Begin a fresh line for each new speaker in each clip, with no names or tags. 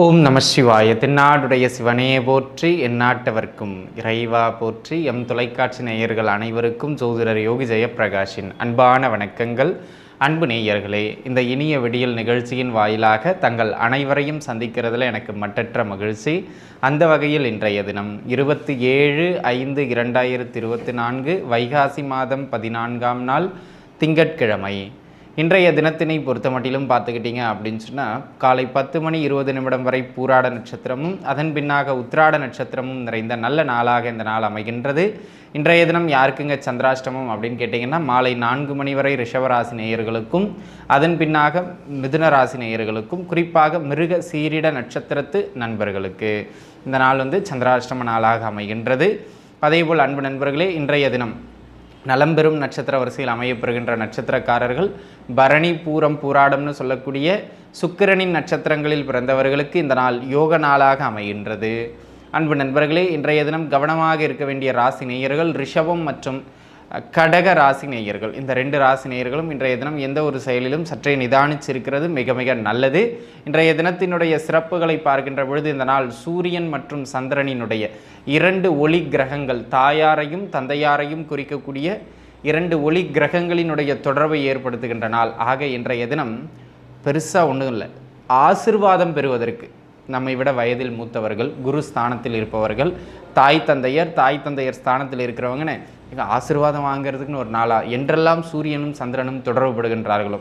ஓம் நம சிவாய. தென்னாடுடைய சிவனே போற்றி எந்நாட்டவர்க்கும் இறைவா போற்றி. எம் தொலைக்காட்சி நேயர்கள் அனைவருக்கும் ஜோதிடர் யோகி ஜெயப்பிரகாஷின் அன்பான வணக்கங்கள். அன்பு நேயர்களே இந்த இனிய விடியல் நிகழ்ச்சியின் வாயிலாக தங்கள் அனைவரையும் சந்திக்கிறதுல எனக்கு மட்டற்ற மகிழ்ச்சி. அந்த வகையில் இன்றைய தினம் இருபத்தி ஏழு ஐந்து இரண்டாயிரத்தி இருபத்தி நான்கு வைகாசி மாதம் பதினான்காம் நாள் திங்கட்கிழமை. இன்றைய தினத்தினை பொறுத்த மட்டிலும் பார்த்துக்கிட்டீங்க அப்படின்னு சொன்னால் காலை பத்து மணி இருபது நிமிடம் வரை பூராட நட்சத்திரமும் அதன் பின்னாக உத்திராட நட்சத்திரமும் நிறைந்த நல்ல நாளாக இந்த நாள் அமைகின்றது. இன்றைய தினம் யாருக்குங்க சந்திராஷ்டமம் அப்படின்னு கேட்டிங்கன்னா மாலை நான்கு மணி வரை ரிஷவராசி நேயர்களுக்கும் அதன் பின்னாக மிதுன ராசி நேயர்களுக்கும் குறிப்பாக மிருக சீரிட நட்சத்திரத்து நண்பர்களுக்கு இந்த நாள் வந்து சந்திராஷ்டம நாளாக அமைகின்றது. அதேபோல் அன்பு நண்பர்களே இன்றைய தினம் நலம்பெறும் நட்சத்திர வரிசையில் அமையப்பெறுகின்ற நட்சத்திரக்காரர்கள் பரணி பூரம் பூராடம்னு சொல்லக்கூடிய சுக்கிரனின் நட்சத்திரங்களில் பிறந்தவர்களுக்கு இந்த நாள் யோக நாளாக அமைகின்றது. அன்பு நண்பர்களே இன்றைய தினம் கவனமாக இருக்க வேண்டிய ராசி நேயர்கள் ரிஷபம் மற்றும் கடக ராசி நேயர்கள். இந்த ரெண்டு ராசி நேயர்களும் இன்றைய தினம் எந்த ஒரு செயலிலும் சற்றே நிதானிச்சிருக்கிறது மிக மிக நல்லது. இன்றைய தினத்தினுடைய சிறப்புகளை பார்க்கின்ற பொழுது இந்த நாள் சூரியன் மற்றும் சந்திரனினுடைய இரண்டு ஒளி கிரகங்கள் தாயாரையும் தந்தையாரையும் குறிக்கக்கூடிய இரண்டு ஒளி கிரகங்களினுடைய தொடர்பை ஏற்படுத்துகின்ற நாள். ஆக இன்றைய தினம் பெருசாக ஒன்றும் இல்லை ஆசிர்வாதம் பெறுவதற்கு நம்மை விட வயதில் மூத்தவர்கள் குரு ஸ்தானத்தில் இருப்பவர்கள் தாய் தந்தையர் தாய் தந்தையர் ஸ்தானத்தில் இருக்கிறவங்கன்னு இங்க ஆசீர்வாதம் வாங்குறதுக்குன்னு ஒரு நாளா என்றெல்லாம் சூரியனும் சந்திரனும் தொடர்புபடுகின்றார்களோ?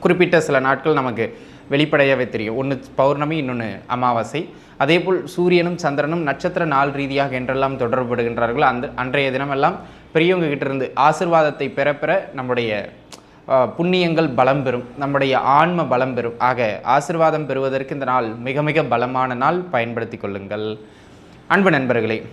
குறிப்பிட்ட சில நாட்கள் நமக்கு வெளிப்படையாகவே தெரியும். ஒன்று பௌர்ணமி இன்னொன்று அமாவாசை. அதேபோல் சூரியனும் சந்திரனும் நட்சத்திர நாள் ரீதியாக என்றெல்லாம் தொடர்புபடுகின்றார்களோ அந்த அன்றைய தினமெல்லாம் பெரியவங்க கிட்டேருந்து ஆசிர்வாதத்தை பெற பெற நம்முடைய புண்ணியங்கள் பலம் பெறும். நம்முடைய ஆன்ம பலம் பெறும். ஆக ஆசிர்வாதம் பெறுவதற்கு இந்த நாள் மிக மிக பலமான நாள். பயன்படுத்தி கொள்ளுங்கள். அன்பு நண்பர்களே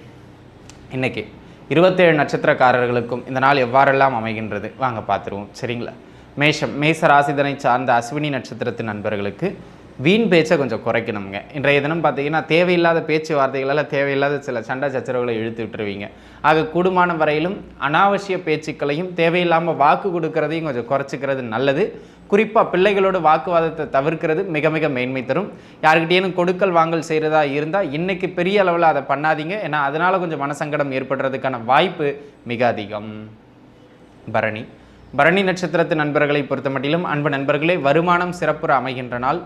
இன்னைக்கு இருபத்தேழு நட்சத்திரக்காரர்களுக்கும் இந்த நாள் எவ்வாறெல்லாம் அமைகின்றது? வாங்க பார்த்துருவோம். சரிங்களா? மேஷம் மேச ராசிதனை சார்ந்த அஸ்வினி நட்சத்திரத்து நண்பர்களுக்கு வீண் பேச்சை கொஞ்சம் குறைக்கணுங்க இன்றைய தினம் பார்த்தீங்கன்னா தேவையில்லாத பேச்சுவார்த்தைகளால் தேவையில்லாத சில சண்டை சச்சரவுகளை இழுத்து விட்டுருவீங்க. ஆக கூடுமான வரையிலும் அனாவசிய பேச்சுக்களையும் தேவையில்லாமல் வாக்கு கொடுக்கறதையும் கொஞ்சம் குறைச்சிக்கிறது நல்லது. குறிப்பாக பிள்ளைகளோட வாக்குவாதத்தை தவிர்க்கிறது மிக மிக மேன்மை தரும். யாருக்கிட்டேனும் கொடுக்கல் வாங்கல் செய்கிறதா இருந்தால் இன்னைக்கு பெரிய அளவில் அதை பண்ணாதீங்க. ஏன்னா அதனால் கொஞ்சம் மனசங்கடம் ஏற்படுறதுக்கான வாய்ப்பு மிக அதிகம். பரணி. பரணி நட்சத்திரத்து நண்பர்களை பொறுத்தமட்டிலும் அன்பு நண்பர்களே வருமானம் சிறப்புற அமைகின்ற நாள்.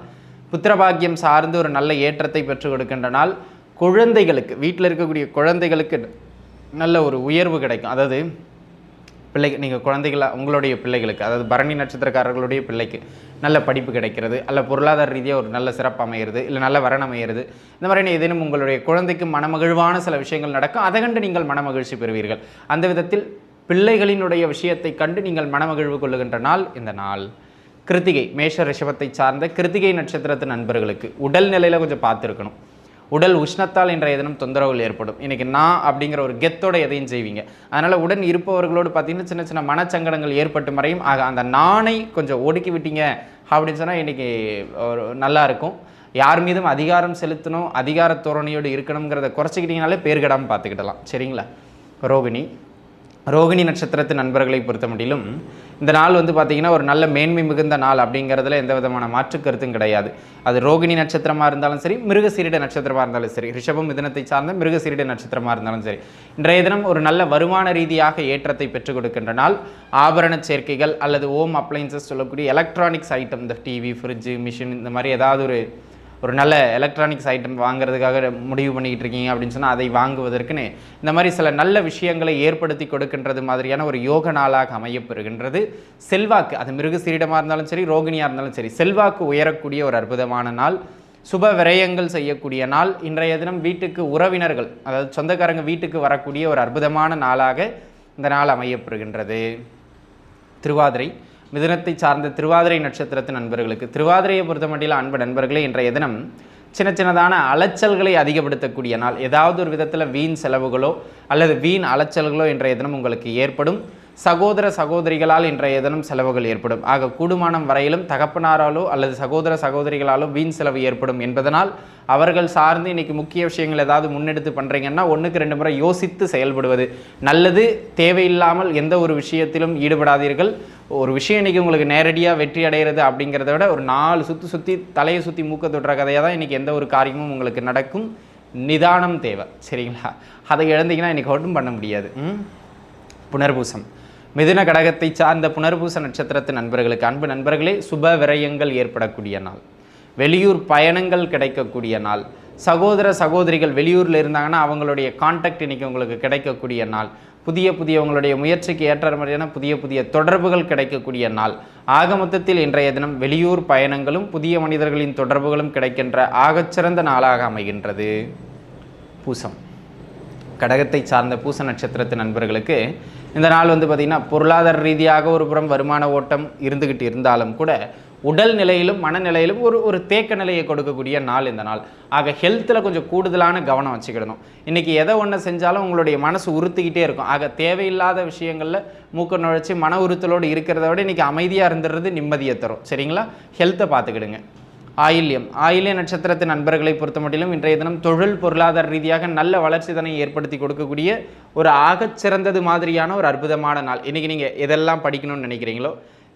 புத்திரபாக்கியம் சார்ந்து ஒரு நல்ல ஏற்றத்தை பெற்றுக் கொடுக்கின்ற நாள் குழந்தைகளுக்கு வீட்டில் இருக்கக்கூடிய குழந்தைகளுக்கு நல்ல ஒரு உயர்வு கிடைக்கும். அதாவது பிள்ளை நீங்கள் குழந்தைகளாக உங்களுடைய பிள்ளைகளுக்கு அதாவது பரணி நட்சத்திரக்காரர்களுடைய பிள்ளைக்கு நல்ல படிப்பு கிடைக்கிறது அல்ல பொருளாதார ரீதியாக ஒரு நல்ல சிறப்பு அமையிறது இல்லை நல்ல வரன் அமையிறது இந்த மாதிரி ஏதேனும் உங்களுடைய குழந்தைக்கு மனமகிழ்வான சில விஷயங்கள் நடக்கும் அதை கண்டு நீங்கள் மனமகிழ்ச்சி பெறுவீர்கள். அந்த விதத்தில் பிள்ளைகளினுடைய விஷயத்தை கண்டு நீங்கள் மனமகிழ்வு கொள்ளுகின்ற நாள் இந்த நாள். கிருத்திகை மேஷ ரிஷபத்தை சார்ந்த கிருத்திகை நட்சத்திரத்து நண்பர்களுக்கு உடல் நிலையில் கொஞ்சம் பார்த்துருக்கணும். உடல் உஷ்ணத்தால் இன்றைய தினம் தொந்தரவுகள் ஏற்படும். இன்றைக்கி நான் அப்படிங்கிற ஒரு கெத்தோட எதையும் செய்வீங்க. அதனால் உடன் இருப்பவர்களோடு பார்த்தீங்கன்னா சின்ன சின்ன மனச்சங்கடங்கள் ஏற்பட்டு மறையும். ஆக அந்த நாணை கொஞ்சம் ஒடுக்கி விட்டீங்க அப்படின்னு சொன்னால் இன்றைக்கி ஒரு நல்லா இருக்கும். யார் மீதும் அதிகாரம் செலுத்தணும் அதிகார தோரணையோடு இருக்கணுங்கிறத குறைச்சிக்கிட்டீங்கனாலே பேர்கடாமல் பார்த்துக்கிடலாம். சரிங்களா? ரோகிணி. ரோகிணி நட்சத்திரத்து நண்பர்களை பொறுத்த முடியலும் இந்த நாள் வந்து பார்த்தீங்கன்னா ஒரு நல்ல மேன்மை மிகுந்த நாள் அப்படிங்கிறதுல எந்த விதமான மாற்று கருத்தும் கிடையாது. அது ரோகிணி நட்சத்திரமாக இருந்தாலும் சரி மிருகசீரிட நட்சத்திரமாக இருந்தாலும் சரி ரிஷபம் மிதனத்தை சார்ந்த மிருகசீரிட நட்சத்திரமாக இருந்தாலும் சரி இன்றைய தினம் ஒரு நல்ல வருமான ரீதியாக ஏற்றத்தை பெற்றுக் கொடுக்கின்ற நாள். ஆபரண சேர்க்கைகள் அல்லது ஓம் அப்ளைன்சஸ் சொல்லக்கூடிய எலக்ட்ரானிக்ஸ் ஐட்டம் இந்த டிவி ஃப்ரிட்ஜு மிஷின் இந்த மாதிரி ஏதாவது ஒரு ஒரு நல்ல எலக்ட்ரானிக்ஸ் ஐட்டம் வாங்குறதுக்காக முடிவு பண்ணிக்கிட்டு இருக்கீங்க அப்படின்னு சொன்னால் அதை வாங்குவதற்குன்னு இந்த மாதிரி சில நல்ல விஷயங்களை ஏற்படுத்தி கொடுக்கின்றது மாதிரியான ஒரு யோக நாளாக அமையப்பெறுகின்றது. செல்வாக்கு அது மிருக சீரிடமாக இருந்தாலும் சரி ரோகிணியாக இருந்தாலும் சரி செல்வாக்கு உயரக்கூடிய ஒரு அற்புதமான நாள். சுப விரயங்கள் செய்யக்கூடிய நாள். இன்றைய தினம் வீட்டுக்கு உறவினர்கள் அதாவது சொந்தக்காரங்க வீட்டுக்கு வரக்கூடிய ஒரு அற்புதமான நாளாக இந்த நாள் அமையப்பெறுகின்றது. திருவாதிரை மிதுனத்தை சார்ந்த திருவாதிரை நட்சத்திரத்தின் நண்பர்களுக்கு திருவாதிரையை பொறுத்த மட்டில் அன்பு நண்பர்களே இன்றைய தினம் சின்ன சின்னதான அலைச்சல்களை அதிகப்படுத்தக்கூடிய நாள் ஏதாவது ஒரு விதத்தில் வீண் செலவுகளோ அல்லது வீண் அலைச்சல்களோ இன்றைய தினம் உங்களுக்கு ஏற்படும். சகோதர சகோதரிகளால் இன்றைய தினம் செலவுகள் ஏற்படும். ஆக கூடுமானம் வரையிலும் தகப்பனாராலோ அல்லது சகோதர சகோதரிகளாலோ வீண் செலவு ஏற்படும் என்பதனால் அவர்கள் சார்ந்து இன்னைக்கு முக்கிய விஷயங்கள் ஏதாவது முன்னெடுத்து பண்ணுறீங்கன்னா ஒன்றுக்கு ரெண்டு முறை யோசித்து செயல்படுவது நல்லது. தேவையில்லாமல் எந்த ஒரு விஷயத்திலும் ஈடுபடாதீர்கள். ஒரு விஷயம் இன்றைக்கி உங்களுக்கு நேரடியாக வெற்றி அடைகிறது அப்படிங்கிறத விட ஒரு நாலு சுற்றி சுற்றி தலையை சுற்றி மூக்க தொட்டுற கதையாக தான் இன்றைக்கி எந்த ஒரு காரியமும் உங்களுக்கு நடக்கும். நிதானம் தேவை. சரிங்களா? அதை இழந்தீங்கன்னா இன்றைக்கி ஒன்றும் பண்ண முடியாது? புனர்பூசம். மிதுன கடகத்தை சார்ந்த புனர்பூச நட்சத்திரத்து நண்பர்களுக்கு அன்பு நண்பர்களே சுப விரயங்கள் ஏற்படக்கூடிய நாள். வெளியூர் பயணங்கள் கிடைக்கக்கூடிய நாள். சகோதர சகோதரிகள் வெளியூரில் இருந்தாங்கன்னா அவங்களுடைய காண்டாக்ட் இன்றைக்கி உங்களுக்கு கிடைக்கக்கூடிய நாள். புதிய புதிய உங்களுடைய முயற்சிக்கு ஏற்ற மாதிரியான புதிய புதிய தொடர்புகள் கிடைக்கக்கூடிய நாள். ஆக மொத்தத்தில் இன்றைய தினம் வெளியூர் பயணங்களும் புதிய மனிதர்களின் தொடர்புகளும் கிடைக்கின்ற ஆகச்சிறந்த நாளாக அமைகின்றது. பூசம். கடகத்தை சார்ந்த பூச நட்சத்திரத்து நண்பர்களுக்கு இந்த நாள் வந்து பார்த்திங்கன்னா பொருளாதார ரீதியாக ஒரு புறம் வருமான ஓட்டம் இருந்துக்கிட்டு இருந்தாலும் கூட உடல் நிலையிலும் மனநிலையிலும் ஒரு ஒரு தேக்க நிலையை கொடுக்கக்கூடிய நாள் இந்த நாள். ஆக ஹெல்த்தில் கொஞ்சம் கூடுதலான கவனம் வச்சுக்கிடணும். இன்றைக்கி எதை ஒன்று செஞ்சாலும் உங்களுடைய மனசு உறுத்திக்கிட்டே இருக்கும். ஆக தேவையில்லாத விஷயங்களில் மூக்க நுழைச்சி மன உறுத்தலோடு இருக்கிறத விட இன்றைக்கி அமைதியாக இருந்துடுறது நிம்மதியை தரும். சரிங்களா? ஹெல்த்தை பார்த்துக்கிடுங்க. ஆயில்யம். ஆயில்ய நட்சத்திரத்தின் நண்பர்களை பொறுத்த மட்டிலும் இன்றைய தினம் தொழில் பொருளாதார ரீதியாக நல்ல வளர்ச்சி வளர்ச்சிதனை ஏற்படுத்தி கொடுக்கக்கூடிய ஒரு ஆகச்சிறந்தது மாதிரியான ஒரு அற்புதமான நாள். இன்றைக்கி நீங்கள் எதெல்லாம் படிக்கணும்னு நினைக்கிறீங்களோ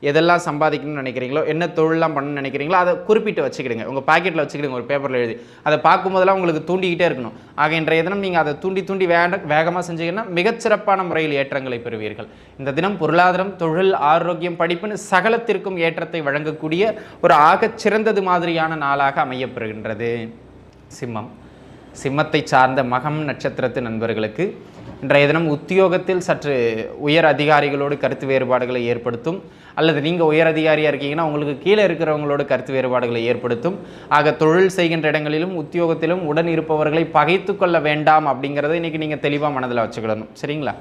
எதெல்லாம் சம்பாதிக்கணும்னு நினைக்கிறீங்களோ என்ன தொழிலாம் பண்ணணும்னு நினைக்கிறீங்களோ அதை குறிப்பிட்டு வச்சுக்கிடுங்க. உங்கள் பாக்கெட்டில் வச்சுக்கிடுங்க ஒரு பேப்பரில் எழுதி. அதை பார்க்கும்போதெல்லாம் உங்களுக்கு தூண்டிக்கிட்டே இருக்கணும். ஆக இன்றைய தினம் நீங்கள் அதை தூண்டி தூண்டி வேக வேகமாக செஞ்சீங்கன்னா மிகச்சிறப்பான முறையில் ஏற்றங்களை பெறுவீர்கள். இந்த தினம் பொருளாதாரம் தொழில் ஆரோக்கியம் படிப்புன்னு சகலத்திற்கும் ஏற்றத்தை வழங்கக்கூடிய ஒரு ஆகச் சிறந்தது மாதிரியான நாளாக அமையப்பெறுகின்றது. சிம்மம். சிம்மத்தை சார்ந்த மகம் நட்சத்திரத்து நண்பர்களுக்கு இன்றைய தினம் உத்தியோகத்தில் சற்று உயர் அதிகாரிகளோடு கருத்து வேறுபாடுகளை ஏற்படுத்தும் அல்லது நீங்கள் உயர் அதிகாரியாக இருக்கீங்கன்னா உங்களுக்கு கீழே இருக்கிறவங்களோட கருத்து வேறுபாடுகளை ஏற்படுத்தும். ஆக தொழில் செய்கின்ற இடங்களிலும் உத்தியோகத்திலும் உடன் இருப்பவர்களை பகைத்து கொள்ள வேண்டாம் அப்படிங்கிறத இன்றைக்கி நீங்கள் தெளிவாக மனதில் வச்சுக்கிடணும். சரிங்களா?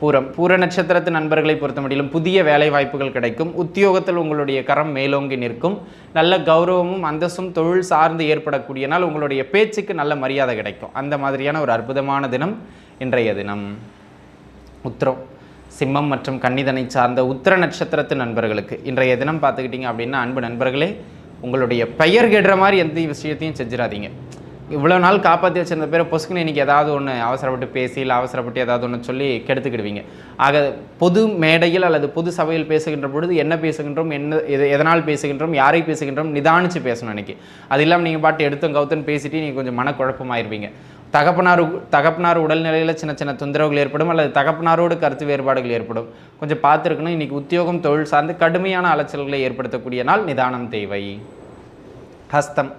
பூரம் பூர நட்சத்திரத்து நண்பர்களை பொறுத்தமட்டிலும் புதிய வேலை வாய்ப்புகள் கிடைக்கும். உத்தியோகத்தில் உங்களுடைய கரம் மேலோங்கி நிற்கும். நல்ல கௌரவமும் அந்தஸ்தும் தொழில் சார்ந்து ஏற்படக்கூடிய நாள் உங்களுடைய பேச்சுக்கு நல்ல மரியாதை கிடைக்கும். அந்த மாதிரியான ஒரு அற்புதமான தினம் இன்றைய தினம். உத்திரம். சிம்மம் மற்றும் கன்னிதனை சார்ந்த உத்திர நட்சத்திரத்து நண்பர்களுக்கு. இன்றைய தினம் பார்த்துக்கிட்டிங்க அப்படின்னா அன்பு நண்பர்களே உங்களுடைய பெயர் கெடுற மாதிரி எந்த விஷயத்தையும் செஞ்சிடாதீங்க. இவ்வளோ நாள் காப்பாற்றி வச்சிருந்த பேரை பொசுக்குன்னு இன்றைக்கி ஏதாவது ஒன்று அவசரப்பட்டு பேசி இல்லை அவசரப்பட்டு ஏதாவது ஒன்று சொல்லி கெடுத்துக்கிடுவீங்க. ஆக பொது மேடையில் அல்லது பொது சபையில் பேசுகின்ற பொழுது என்ன பேசுகின்றோம் என்ன எது எதனால் பேசுகின்றோம் யாரை பேசுகின்றோம் நிதானித்து பேசணும் அன்றைக்கி அது இல்லாமல் நீங்கள் பாட்டு எடுத்தும் கவுத்துன்னு பேசிட்டு நீங்கள் கொஞ்சம் மனக்குழப்பமாயிருவீங்க. தகப்பனார் தகப்பனார் உடல்நிலையில் சின்ன சின்ன தொந்தரவுகள் ஏற்படும் அல்லது தகப்பனாரோடு கருத்து வேறுபாடுகள் ஏற்படும். கொஞ்சம் பார்த்துருக்கணும். இன்றைக்கி உத்தியோகம் தொழில் சார்ந்து கடுமையான அலைச்சல்களை ஏற்படுத்தக்கூடிய நாள் நிதானம் தேவை. ஹஸ்தம்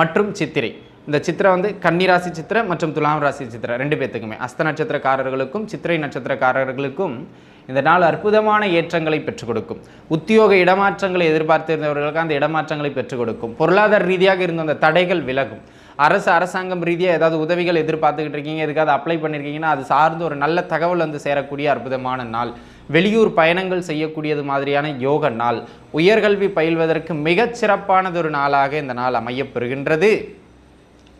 மற்றும் சித்திரை. இந்த சித்திரை வந்து கன்னிராசி சித்திரை மற்றும் துலாம் ராசி சித்திரை. ரெண்டு பேர்த்துக்குமே அஸ்த நட்சத்திரக்காரர்களுக்கும் சித்திரை நட்சத்திரக்காரர்களுக்கும் இந்த நாள் அற்புதமான ஏற்றங்களை பெற்றுக் கொடுக்கும். உத்தியோக இடமாற்றங்களை எதிர்பார்த்திருந்தவர்களுக்கு அந்த இடமாற்றங்களை பெற்றுக் கொடுக்கும். பொருளாதார ரீதியாக இருந்த அந்த தடைகள் விலகும். அரசு அரசாங்கம் ரீதியாக ஏதாவது உதவிகள் எதிர்பார்த்துக்கிட்டு இருக்கீங்க எதுக்காவது அப்ளை பண்ணியிருக்கீங்கன்னா அது சார்ந்து ஒரு நல்ல தகவல் வந்து சேரக்கூடிய அற்புதமான நாள். வெளியூர் பயணங்கள் செய்யக்கூடியது மாதிரியான யோக நாள். உயர்கல்வி பயில்வதற்கு மிகச் சிறப்பானதொரு நாளாக இந்த நாள் அமையப்பெறுகின்றது.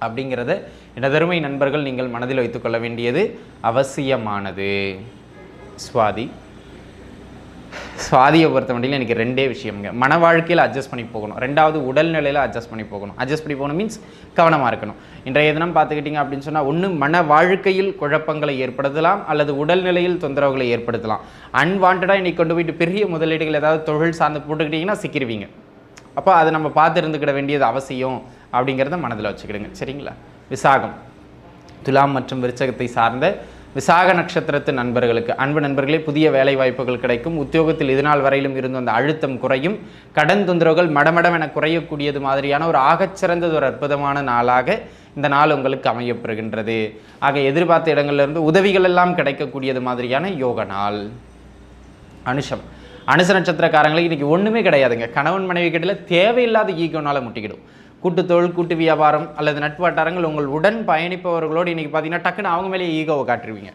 அப்படிங்கிறத எனதருமை நண்பர்கள் நீங்கள் மனதில் வைத்துக்கொள்ள வேண்டியது அவசியமானது. சுவாதி. சுவாதியை பொறுத்த மட்டும் எனக்கு ரெண்டே விஷயம்ங்க. மன வாழ்க்கையில் அட்ஜஸ்ட் பண்ணி போகணும். ரெண்டாவது உடல்நிலையில் அட்ஜஸ்ட் பண்ணி போகணும். அட்ஜஸ்ட் பண்ணி போகணும் மீன்ஸ் கவனமாக இருக்கணும். இன்றைய தினம் பார்த்துக்கிட்டிங்க அப்படின்னு சொன்னால் ஒன்று மன வாழ்க்கையில் குழப்பங்களை ஏற்படுத்தலாம் அல்லது உடல்நிலையில் தொந்தரவுகளை ஏற்படுத்தலாம். அன்வான்டாக இன்னைக்கு கொண்டு போயிட்டு பெரிய முதலீடுகள் ஏதாவது தொழில் சார்ந்து போட்டுக்கிட்டிங்கன்னா சிக்கிடுவீங்க அப்போ அதை நம்ம பார்த்து இருந்துக்கிட வேண்டியது அவசியம் அப்படிங்கிறத மனதில் வச்சுக்கிடுங்க. சரிங்களா? விசாகம். துலாம் மற்றும் விருச்சகத்தை சார்ந்த விசாக நட்சத்திரத்து நண்பர்களுக்கு அன்பு நண்பர்களே புதிய வேலை வாய்ப்புகள் கிடைக்கும். உத்தியோகத்தில் இதுநாள் வரையிலும் இருந்த அந்த அழுத்தம் குறையும். கடன் தொந்தரவுகள் மடமடம் என குறையக்கூடியது மாதிரியான ஒரு ஆகச்சிறந்தது ஒரு அற்புதமான நாளாக இந்த நாள் உங்களுக்கு அமையப்பெறுகின்றது. ஆக எதிர்பார்த்த இடங்களிலிருந்து உதவிகள் எல்லாம் கிடைக்கக்கூடியது மாதிரியான யோக நாள். அனுஷம். அனுச நட்சத்திரக்காரங்களுக்கு இன்றைக்கி ஒன்றுமே கிடையாதுங்க. கணவன் மனைவி கிட்டல தேவையில்லாத ஈகோனால முட்டிக்கிடும். கூட்டு தொழில் கூட்டு வியாபாரம் அல்லது நட்பு வட்டாரங்கள் உங்கள் உடன் பயணிப்பவர்களோடு இன்றைக்கி பார்த்தீங்கன்னா டக்குன்னு அவங்க மேலே ஈகோவை காட்டுருவீங்க.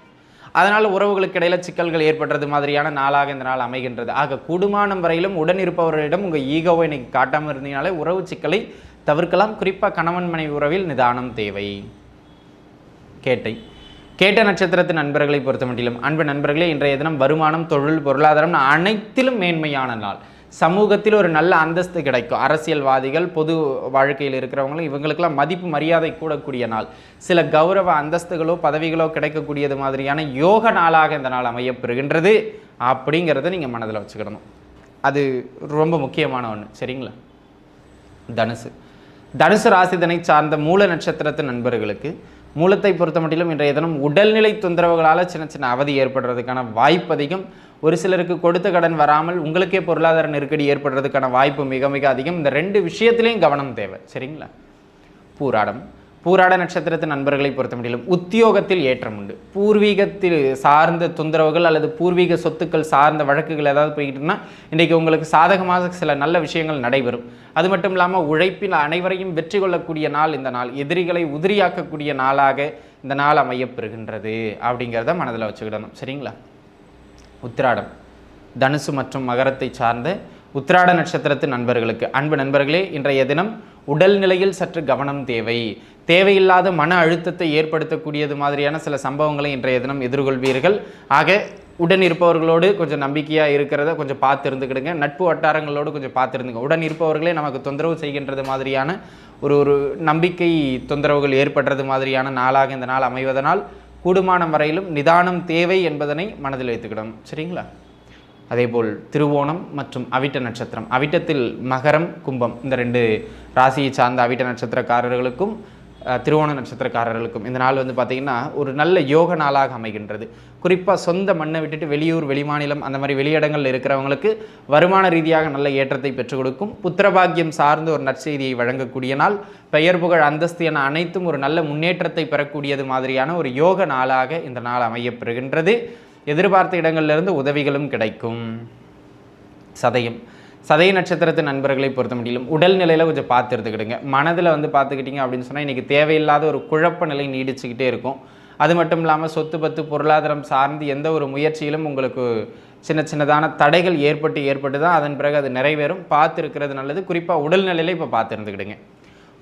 அதனால் உறவுகளுக்கு இடையில சிக்கல்கள் ஏற்படுறது மாதிரியான நாளாக இந்த நாள் அமைகின்றது. ஆக கூடுமானம் வரையிலும் உடன் இருப்பவர்களிடம் உங்கள் ஈகோவை இன்னைக்கு காட்டாமல் இருந்தீங்கனாலே உறவு சிக்கலை தவிர்க்கலாம். குறிப்பாக கணவன் மனைவி உறவில் நிதானம் தேவை. கேட்டை. கேட்ட நட்சத்திரத்தின் நண்பர்களை பொறுத்த மட்டிலும் அன்பு நண்பர்களே இன்றைய தினம் வருமானம் தொழில் பொருளாதாரம் அனைத்திலும் மேன்மையான நாள். சமூகத்தில் ஒரு நல்ல அந்தஸ்து கிடைக்கும். அரசியல்வாதிகள் பொது வாழ்க்கையில் இருக்கிறவங்களும் இவங்களுக்கெல்லாம் மதிப்பு மரியாதை கூடக்கூடிய நாள். சில கௌரவ அந்தஸ்துகளோ பதவிகளோ கிடைக்கக்கூடியது மாதிரியான யோக நாளாக இந்த நாள் அமையப்பெறுகின்றது அப்படிங்கிறத நீங்கள் மனதில் வச்சுக்கிடணும் அது ரொம்ப முக்கியமான ஒன்று சரிங்களா? தனுசு. தனுசு ராசிதனை சார்ந்த மூல நட்சத்திரத்து நண்பர்களுக்கு மூலத்தை பொறுத்த மட்டிலும் இன்றைய தினம் உடல்நிலை தொந்தரவுகளால் சின்ன சின்ன அவதி ஏற்படுறதுக்கான வாய்ப்பு அதிகம். ஒரு சிலருக்கு கொடுத்த கடன் வராமல் உங்களுக்கே பொருளாதார நெருக்கடி ஏற்படுறதுக்கான வாய்ப்பு மிக மிக அதிகம். இந்த ரெண்டு விஷயத்திலையும் கவனம் தேவை. சரிங்களா? பூராடம். பூராட நட்சத்திரத்து நண்பர்களை பொறுத்த முடியலும் உத்தியோகத்தில் ஏற்றம் உண்டு. பூர்வீகத்தில் சார்ந்த தொந்தரவுகள் அல்லது பூர்வீக சொத்துக்கள் சார்ந்த வழக்குகள் ஏதாவது போய்கிட்டுனா இன்றைக்கு உங்களுக்கு சாதகமாக சில நல்ல விஷயங்கள் நடைபெறும். அது மட்டும் இல்லாமல் உழைப்பில் அனைவரையும் வெற்றி கொள்ளக்கூடிய நாள் இந்த நாள். எதிரிகளை உதிரியாக்கக்கூடிய நாளாக இந்த நாள் அமையப்பெறுகின்றது அப்படிங்கிறத மனதில் வச்சுக்கிடணும். சரிங்களா? உத்திராடம். தனுசு மற்றும் மகரத்தை சார்ந்த உத்திராட நட்சத்திரத்து நண்பர்களுக்கு. அன்பு நண்பர்களே இன்றைய தினம் உடல்நிலையில் சற்று கவனம் தேவை. தேவையில்லாத மன அழுத்தத்தை ஏற்படுத்தக்கூடியது மாதிரியான சில சம்பவங்களை இன்றைய தினம் எதிர்கொள்வீர்கள். ஆக உடன் இருப்பவர்களோடு கொஞ்சம் நம்பிக்கையாக இருக்கிறத கொஞ்சம் பார்த்து இருந்துக்கிடுங்க நட்பு வட்டாரங்களோடு கொஞ்சம் பார்த்து இருந்துங்க உடன் இருப்பவர்களே நமக்கு தொந்தரவு செய்கின்றது மாதிரியான ஒரு ஒரு நம்பிக்கை தொந்தரவுகள் ஏற்படுறது மாதிரியான நாளாக இந்த நாள் அமைவதனால் கூடுமான வரையிலும் நிதானம் தேவை என்பதனை மனதில் வைத்துக்கிடணும் சரிங்களா? அதேபோல் திருவோணம் மற்றும் அவிட்ட நட்சத்திரம். அவிட்டத்தில் மகரம் கும்பம் இந்த ரெண்டு ராசியை சார்ந்த அவிட்ட நட்சத்திரக்காரர்களுக்கும் திருவோண நட்சத்திரக்காரர்களுக்கும் இந்த நாள் வந்து பார்த்திங்கன்னா ஒரு நல்ல யோக நாளாக அமைகின்றது. குறிப்பாக சொந்த மண்ணை விட்டுட்டு வெளியூர் வெளிமாநிலம் அந்த மாதிரி வெளியிடங்களில் இருக்கிறவங்களுக்கு வருமான ரீதியாக நல்ல ஏற்றத்தை பெற்றுக் கொடுக்கும். புத்திரபாக்கியம் சார்ந்த ஒரு நற்செய்தியை வழங்கக்கூடிய நாள். பெயர் புகழ் அந்தஸ்து என அனைத்தும் ஒரு நல்ல முன்னேற்றத்தை பெறக்கூடியது மாதிரியான ஒரு யோக நாளாக இந்த நாள் அமையப்பெறுகின்றது எதிர்பார்த்த இடங்களிலிருந்து உதவிகளும் கிடைக்கும். சதயம். சதய நட்சத்திரத்து நண்பர்களை பொறுத்த முடியலும் உடல் நிலையில் கொஞ்சம் பார்த்து எடுத்துக்கிடுங்க மனதில் வந்து பார்த்துக்கிட்டிங்க அப்படின்னு சொன்னால் இன்றைக்கி தேவையில்லாத ஒரு குழப்ப நிலை நீடிச்சுக்கிட்டே இருக்கும். அது மட்டும் இல்லாமல் சொத்து பத்து பொருளாதாரம் சார்ந்து எந்த ஒரு முயற்சியிலும் உங்களுக்கு சின்ன சின்னதான தடைகள் ஏற்பட்டு ஏற்பட்டு தான் அதன் பிறகு அது நிறைவேறும். பார்த்து இருக்கிறது நல்லது. குறிப்பாக உடல்நிலையில் இப்போ பார்த்து இருந்துக்கிடுங்க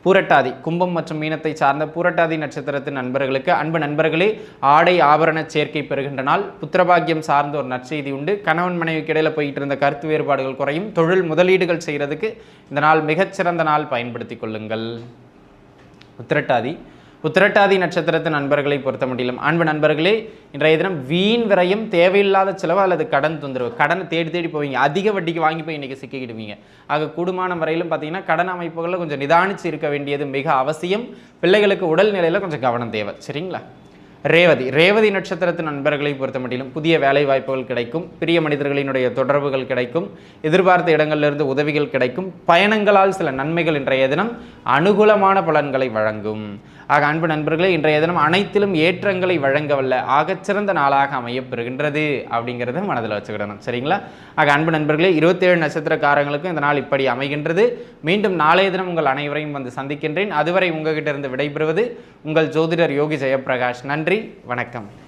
பூரட்டாதி கும்பம் மற்றும் மீனத்தை சார்ந்த பூரட்டாதி நட்சத்திரத்தின் நண்பர்களுக்கு அன்பு நண்பர்களே ஆடை ஆபரண சேர்க்கை பெறுகின்ற நாள். புத்திரபாக்கியம் சார்ந்த ஒரு நற்செய்தி உண்டு. கணவன் மனைவிக்கு இடையில போயிட்டு இருந்த கருத்து வேறுபாடுகள் குறையும். தொழில் முதலீடுகள் செய்கிறதுக்கு இந்த நாள் மிகச்சிறந்த நாள் பயன்படுத்தி கொள்ளுங்கள். உத்திரட்டாதி உத்திரட்டாதி நட்சத்திரத்து நண்பர்களை பொறுத்த முடியலும் அன்பு நண்பர்களே இன்றைய தினம் வீண் விரயம் தேவையில்லாத செலவு அல்லது கடன் தொந்தரவு கடனை தேடி தேடி போவீங்க. அதிக வட்டிக்கு வாங்கி போய் இன்றைக்கி சிக்கிக்கிடுவீங்க. ஆக கூடுமான வரையிலும் பார்த்தீங்கன்னா கடன் அமைப்புகளில் கொஞ்சம் நிதானிச்சு இருக்க வேண்டியது மிக அவசியம். பிள்ளைகளுக்கு உடல் நிலையில் கொஞ்சம் கவனம் தேவை. சரிங்களா? ரேவதி ரேவதி நட்சத்திரத்து நண்பர்களை பொறுத்த மட்டிலும் புதிய வேலை வாய்ப்புகள் கிடைக்கும். பிரிய மனிதர்களினுடைய தொடர்புகள் கிடைக்கும். எதிர்பார்த்த இடங்களிலிருந்து உதவிகள் கிடைக்கும். பயணங்களால் சில நன்மைகள் இன்றைய தினம் அனுகூலமான பலன்களை வழங்கும். ஆக அன்பு நண்பர்களே இன்றைய தினம் அனைத்திலும் ஏற்றங்களை வழங்கவல்ல ஆகச்சிறந்த நாளாக அமையப்பெறுகின்றது அப்படிங்கிறத மனதில் வச்சுக்கிடணும். சரிங்களா? ஆக அன்பு நண்பர்களே இருபத்தேழு நட்சத்திரக்காரங்களுக்கும் இந்த நாள் இப்படி அமைகின்றது. மீண்டும் நாளைய தினம் உங்கள் அனைவரையும் வந்து சந்திக்கின்றேன். அதுவரை உங்ககிட்ட இருந்து விடைபெறுவது உங்கள் ஜோதிடர் யோகி ஜெயப்பிரகாஷ். நன்றி வணக்கம்.